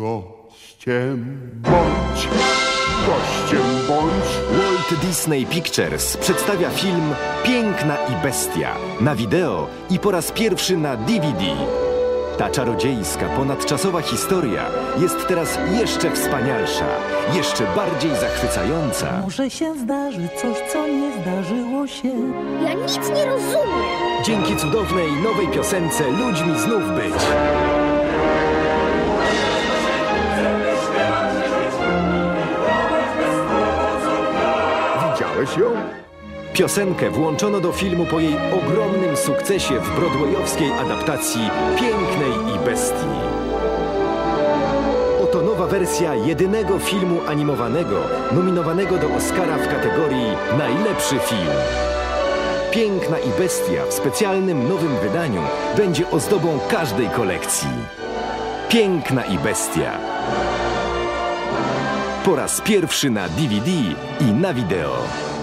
Gościem bądź, gościem bądź. Walt Disney Pictures przedstawia film Piękna i Bestia na wideo i po raz pierwszy na DVD. Ta czarodziejska, ponadczasowa historia jest teraz jeszcze wspanialsza, jeszcze bardziej zachwycająca. Może się zdarzy coś, co nie zdarzyło się. Ja nic nie rozumiem. Dzięki cudownej nowej piosence Ludźmi znów być. Widziałeś ją? Piosenkę włączono do filmu po jej ogromnym sukcesie w broadwayowskiej adaptacji Pięknej i Bestii. Oto nowa wersja jedynego filmu animowanego nominowanego do Oscara w kategorii Najlepszy film. Piękna i Bestia w specjalnym nowym wydaniu będzie ozdobą każdej kolekcji. Piękna i Bestia. Po raz pierwszy na DVD i na wideo.